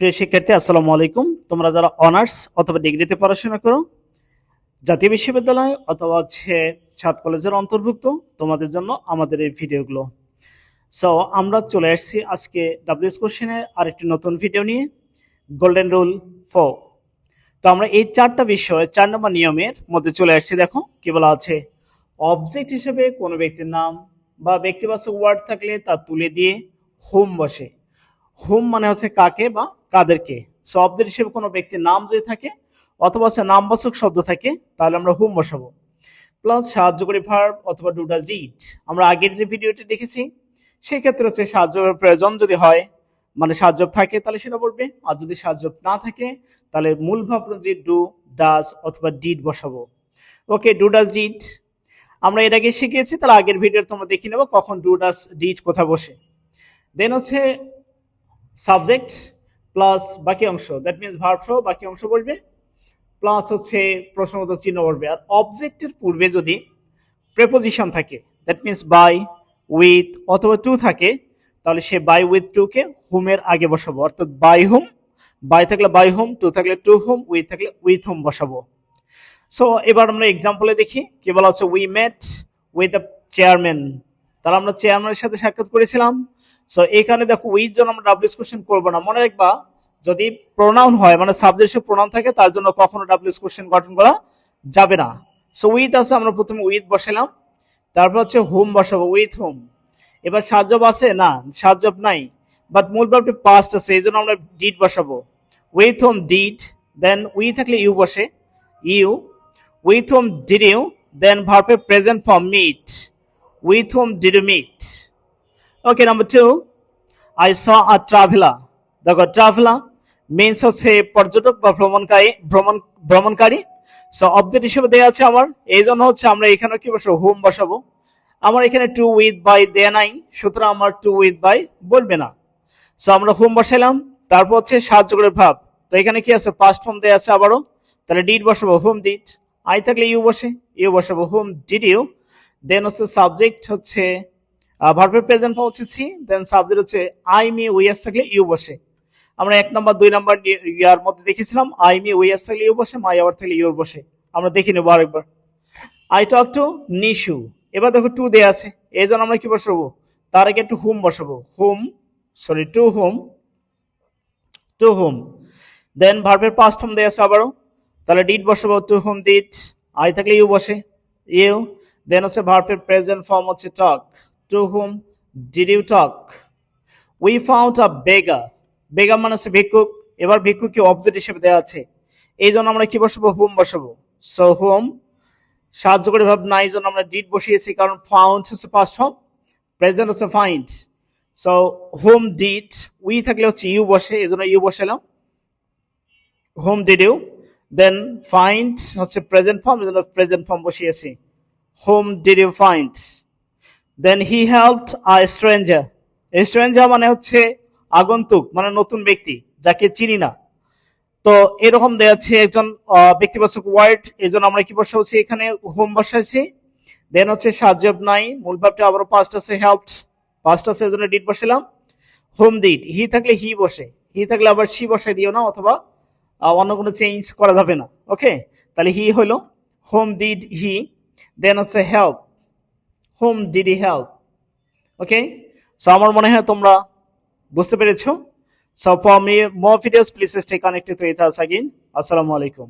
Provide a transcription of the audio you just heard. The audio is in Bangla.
প্রিয় শিক্ষার্থী, আসসালামু আলাইকুম। তোমরা যারা অনার্স অথবা ডিগ্রিতে পড়াশোনা করো, জাতীয় বিশ্ববিদ্যালয় অথবা হচ্ছে সাত কলেজের অন্তর্ভুক্ত, তোমাদের জন্য আমাদের এই ভিডিওগুলো। সো আমরা চলে আসছি আজকে ডাব্লিউএস কোশ্চেনের আরেকটি নতুন ভিডিও নিয়ে গোল্ডেন রুল ফো তো আমরা এই চারটা বিষয়ে, চার নম্বর নিয়মের মধ্যে চলে আসছি, দেখো কি বলা আছে। অবজেক্ট হিসেবে কোনো ব্যক্তির নাম বা ব্যক্তিবাচক ওয়ার্ড থাকলে তা তুলে দিয়ে হোম বসে। হোম মানে হচ্ছে কাকে বা কাদেরকে সো অবজেক্ট হিসেবে কোনো ব্যক্তির নাম যদি থাকে, অথবা হচ্ছে নামবাচক শব্দ থাকে, তাহলে আমরা হোম বসাবো। প্লাস সাহায্য সাহায্যকারী ভার্ব অথবা ডু ডাজ ডিড আমরা আগের যে ভিডিওটি দেখেছি সেই ক্ষেত্রে হচ্ছে সাহায্যের প্রয়োজন যদি হয় মানে সাহায্য থাকে, তাহলে সেটা বলবে। আর যদি সাহায্য না থাকে, তাহলে মূল ভাব অনুযায়ী ডু ডাজ অথবা ডিড বসাবো। ওকে ডু ডাজ ডিড আমরা এর আগে শিখিয়েছি, তাহলে আগের ভিডিও তোমরা দেখে নেব কখন ডু ডাজ ডিড কোথায় বসে। দেন হচ্ছে সাবজেক্ট প্লাস বাকি অংশ দ্যাট মিনস ভার্ব সহ বাকি অংশ বলবে প্লাস হচ্ছে প্রশ্নবোধক চিহ্ন বলবে আর অবজেক্টের পূর্বে যদি প্রেপোজিশন থাকে দ্যাট মিনস বাই উইথ অথবা টু থাকে, তাহলে সে বাই উইথ টু কে হোমের আগে বসাবো। অর্থাৎ বাই হোম বাই থাকলে বাই হোম টু থাকলে টু হোম উইথ থাকলে উইথ হোম বসাবো। সো এবার আমরা এক্সাম্পলে দেখি, কি বলা হচ্ছে we met with the chairman তাহলে আমরা চেয়ারম্যানের সাথে সাক্ষাৎ করেছিলাম। সো এখানে দেখো উইথ জন্য আমরা ডাব্লিউস কোশ্চেন করব না। মনে রাখবা, যদি প্রোনাউন হয় মানে সাবজেক্ট প্রোনাউন থাকে, তার জন্য কখনো ডাব্লিউস কোশ্চেন গঠন করা যাবে না। সো উইথ আছে, আমরা প্রথমে উইথ বসালাম তারপর হচ্ছে হোম বসাবো উইথ হোম এবার সাহায্য আছে? না সাহায্য নাই। বাট মূল ভাবটি পাস্ট আছে, এই জন্য আমরা ডিড বসাবো। With whom did then we থাকলে ইউ বসে। You with whom did you then ভার্পে present form meet with whom did you meet Okay, number two, I saw a traveler. দেখো ট্রাভেলার মিনস হচ্ছে পর্যটক বা ভ্রমণকারী ভ্রমণ ভ্রমণকারী। সো অবজেক্ট হিসেবে দেওয়া আছে আমার। এই জন্য হচ্ছে আমরা এখানে কি বসাবো? হোম বসাবো। আমার এখানে টু উইথ বাই দেয়া নাই সুতরাং আমার টু উইথ বাই বলবে না। সো আমরা হোম বসাইলাম তারপর হচ্ছে সাহায্য করে ভাব। তো এখানে কি আছে? পাস্ট ফর্ম দেওয়া আছে আবারও। তাহলে ডিড বসাবো। হোম ডিড আই থাকলে ইউ বসে ইউ বসাবো। হোম ডিড ইউ দেন হচ্ছে সাবজেক্ট হচ্ছে ভার্বের প্রেজেন্ট ফর্ম হচ্ছে সি দেন সাবজেক্ট হচ্ছে আই মি উইয়াস থাকলে ইউ বসে। আমরা এক নাম্বার দুই নাম্বার ইয়ার মধ্যে দেখেছিলাম আই মি উইয়াস থাকলে ইউ বসে মাই আবার থাকলে ইউর বসে। আমরা দেখে নেব আরেকবার। আই টক টু নিশু এবার দেখো টু দেয়া আছে। এই জন্য আমরা কি বসাবো? তার আগে একটু হোম বসাবো। Whom sorry to whom to whom then ভার্বের পাস্ট হোম দেয়া আছে আবারও। তাহলে ডিড বসাবো টু হোম ডিড আই থাকলে ইউ বসে। ইউ দেন হচ্ছে ভার্বের প্রেজেন্ট ফর্ম হচ্ছে talk to whom did you talk we found a beggar beggar মানে হচ্ছে ভিক্ষুক। এবার ভিক্ষুককে অবজেক্ট হিসেবে দেওয়া আছে। এই জন্য আমরা কি বসাবো? হোম বসাবো? সো হোম সাহায্য করে ভাব না, এই জন্য আমরা ডিড বসিয়েছি, কারণ ফাউন্ড হচ্ছে পাস্ট ফর্ম প্রেজেন্ট হচ্ছে find so whom did we থাকলে হচ্ছে ইউ বসে, এই জন্য ইউ বসালাম। Whom did you then find হচ্ছে প্রেজেন্ট ফর্ম এই জন্য প্রেজেন্ট ফর্ম বসিয়েছি। Whom did you find then he helped a stranger stranger মানে হচ্ছে আগন্তুক মানে নতুন ব্যক্তি, যাকে চিনি না। তো এরকম দেওয়া আছে একজন ব্যক্তিবাচক ওয়ার্ড এই জন্য আমরা কি বসাচ্ছি এখানে হোম বসাইছি দেন হচ্ছে সাহায্য নাই, মূল ভাবটা আবারও পাস্ট আছে হেল্পড পাস্ট আছে এই জন্য ডিড বসালাম। হোম ডিড হি থাকলে হি বসে। হি থাকলে আবার সি বসাই দিও না, অথবা অন্য কোনো চেঞ্জ করা যাবে না। ওকে তাহলে হি হলো হোম ডিড হি দেন আছে help whom did help okay so আমার মনে হয় তোমরা বুঝতে পেরেছ। So for me more videos please stay connected to us again আসসালামু আলাইকুম